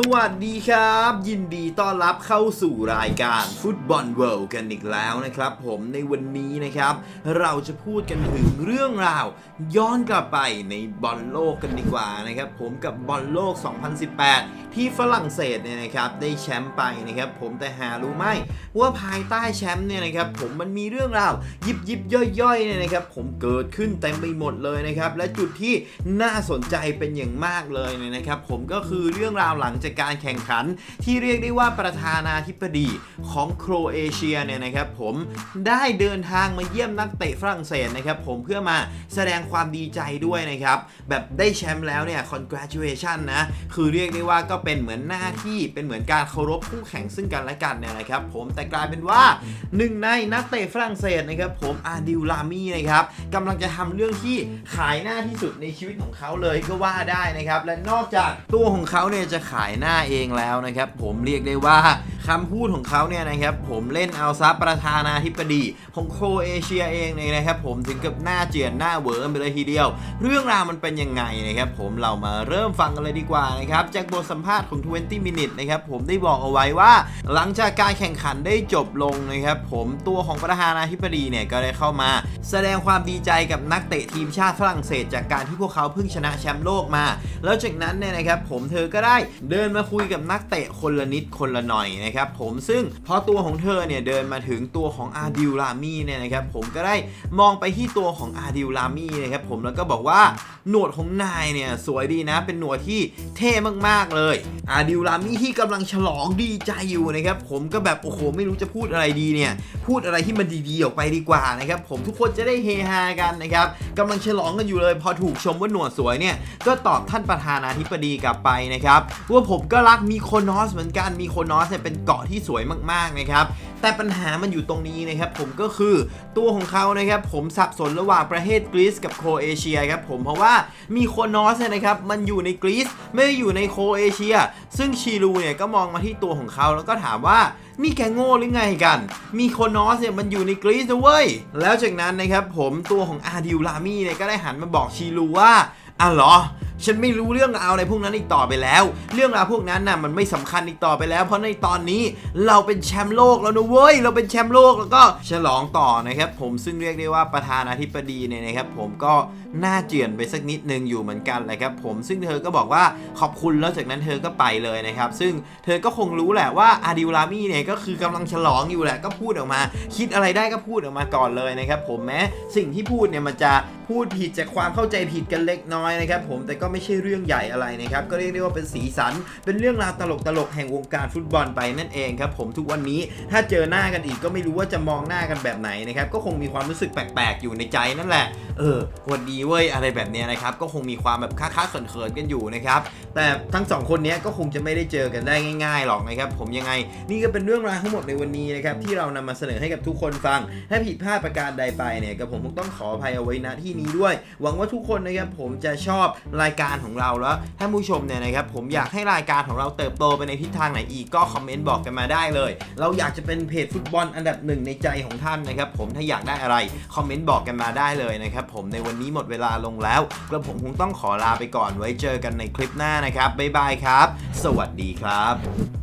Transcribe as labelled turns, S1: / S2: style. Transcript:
S1: สวัสดีครับ ยินดีต้อนรับเข้าสู่รายการฟุตบอลเวิลด์กันอีกแล้วนะครับ ผมในวันนี้นะครับ เราจะพูดกันถึงเรื่องราว ย้อนกลับไปในบอลโลกกันดีกว่านะครับ ผมกับบอลโลก 2018 ที่ฝรั่งเศสเนี่ยนะครับได้แชมป์ไปนะครับผมแต่หารู้ไหมว่าภายใต้แชมป์เนี่ยนะครับผมมันมีเรื่องราวยิบยิบย่อยย่อยๆเนี่ยนะครับผมเกิดขึ้นเต็มไปหมดเลยนะครับและจุดที่น่าสนใจเป็นอย่างมากเลยเนี่ยนะครับผมก็คือเรื่องราวหลังจากการแข่งขัน ที่เรียกได้ว่าประธานาธิบดีของโครเอเชียเนี่ยนะครับผมได้เดินทางมาเยี่ยมนักเตะฝรั่งเศสนะครับผมเพื่อมาแสดงความดีใจด้วยนะครับแบบได้แชมป์แล้วเนี่ย congratulation นะคือเรียกได้ว่าก็เป็นเหมือนหน้าที่เป็นเหมือนการเคารพคู่แข่งซึ่งกันและกันเนี่ยนะครับผมแต่กลายเป็นว่าหนึ่งในนักเตะฝรั่งเศสนะครับผมอาดิลลามีนะครับกำลังจะทำเรื่องที่ขายหน้าที่สุดในชีวิตของเขาเลยก็ว่าได้นะครับและนอกจากตัวของเขาเนี่ยจะขายหน้าเองแล้วนะครับผมเรียกได้ว่า คำพูดของเขาเนี่ยนะครับผมเล่นเอาซับประธานาธิบดีของโครเอเชียเองเนี่ยนะครับผมถึงกับหน้าเจียนหน้าเวอร์มไปเลยทีเดียว เรื่องราวมันเป็นยังไงนะครับผมเรามาเริ่มฟังกันเลยดีกว่านะครับจากบทสัมภาษณ์ของ 20 Minute นะครับผมได้บอกเอาไว้ว่า หลังจากการแข่งขันได้จบลงนะครับผมตัวของประธานาธิบดีเนี่ยก็ได้เข้ามา แสดงความดีใจกับนักเตะทีมชาติฝรั่งเศส จากการที่พวกเขาเพิ่งชนะแชมป์โลกมา แล้วจากนั้นเนี่ยนะครับผมเธอก็ได้เดินมาคุยกับนักเตะคนละนิดคนละหน่อยนะครับผมซึ่งพอตัวของเธอเนี่ยเดินมาถึงตัวของอาดิลลามีเนี่ยนะครับผมก็ได้มองไปที่ตัวของอาดิลลามีนะครับผมแล้วก็บอกว่าหนวดของนายเนี่ยสวยดีนะเป็นหนวดที่เท่มากๆเลยอาดิลลามีที่กำลังฉลองดีใจอยู่นะครับผมก็แบบโอ้โหไม่รู้จะพูดอะไรดีเนี่ยพูดอะไรที่มันดีๆออกไปดีกว่านะครับผมทุกคนจะได้เฮฮากันนะครับกำลังฉลองกันอยู่เลย พอถูกชมว่าหนวดสวยเนี่ยก็ตอบท่านประธานาธิบดีกลับไปนะครับว่าผมก็รักมีโคนอสเหมือนกันมีโคนอสเนี่ยเป็นเกาะที่สวยมากๆนะครับแต่ปัญหามันอยู่ตรงนี้นะครับผมก็คือตัวของเขานะครับผมสับสนระหว่างประเทศกรีซกับโครเอเชียครับผมเพราะว่ามีโคนอสเนี่ยนะครับมันอยู่ในกรีซไม่ได้อยู่ในโครเอเชีย ซึ่งชีรูเนี่ยก็มองมาที่ตัวของเขาแล้วก็ถามว่านี่แกโง่หรือไงกัน มีโคนอสเนี่ยมันอยู่ในกรีซนะเว้ย แล้วจากนั้นนะครับผมตัวของอาดิลลามีเนี่ยก็ได้หันมาบอกชีรูว่าอะเหรอ ฉันไม่รู้เรื่องราวอะไรพวกนั้นอีกต่อไปแล้ว เรื่องราวพวกนั้นน่ะมันไม่สำคัญอีกต่อไปแล้ว เพราะในตอนนี้เราเป็นแชมป์โลกแล้วนะเว้ยเราเป็นแชมป์โลกแล้วก็ฉลองต่อนะครับผมซึ่งเรียกได้ว่าประธานาธิบดีเนี่ยนะครับผมก็หน้าเจือนไปสักนิดนึงอยู่เหมือนกันเลยครับผมซึ่งเธอก็บอกว่าขอบคุณแล้วจากนั้นเธอก็ไปเลยนะครับซึ่งเธอก็คงรู้แหละว่าอาดิวลามี่เนี่ยก็คือกำลังฉลองอยู่แหละก็พูดออกมา คิดอะไรได้ก็พูดออกมาก่อนเลยนะครับผมแม้สิ่งที่พูดเนี่ยมันจะพูดผิดจากความเข้าใจผิดกันเล็กน้อยนะครับผมแต่ก็ก็ไม่ใช่เรื่องใหญ่อะไรนะครับ ก็เรียกได้ว่าเป็นสีสัน เป็นเรื่องราวตลกตลกๆแห่งวงการฟุตบอลไปนั่นเองครับผมทุกวันนี้ถ้าเจอหน้ากันอีกก็ไม่รู้ว่าจะมองหน้ากันแบบไหนนะครับก็คงมีความรู้สึกแปลกๆอยู่ในใจนั่นแหละเออวันดีเว้ยอะไรแบบนี้นะครับก็คงมีความแบบค้าๆเขินกันอยู่นะครับแต่ทั้งสองคนนี้ก็คงจะไม่ได้เจอกันได้ง่าย ๆหรอกนะครับผมยังไงนี่ก็เป็นเรื่องราวทั้งหมดในวันนี้นะครับที่เรานำมาเสนอให้กับทุกคนฟัง ถ้าผิดพลาดประการใดไปเนี่ยกับผมคงต้องขออภัยเอาไว้ณที่นี้ด้วย หวังว่าทุกคนนะครับผมจะชอบรายการของเราแล้วท่านผู้ชมเนี่ยนะครับผมอยากให้รายการของเราเติบโตไปในทิศทางไหนอีกก็คอมเมนต์บอกกันมาได้เลย เราอยากจะเป็นเพจฟุตบอลอันดับหนึ่งในใจของท่านนะครับผมถ้าอยากได้อะไรคอมเมนต์บอกกันมาได้เลยนะครับผมในวันนี้หมดเวลาลงแล้วกระผมคงต้องขอลาไปก่อนไว้เจอกันในคลิปหน้านะครับบ๊ายบายครับ สวัสดีครับ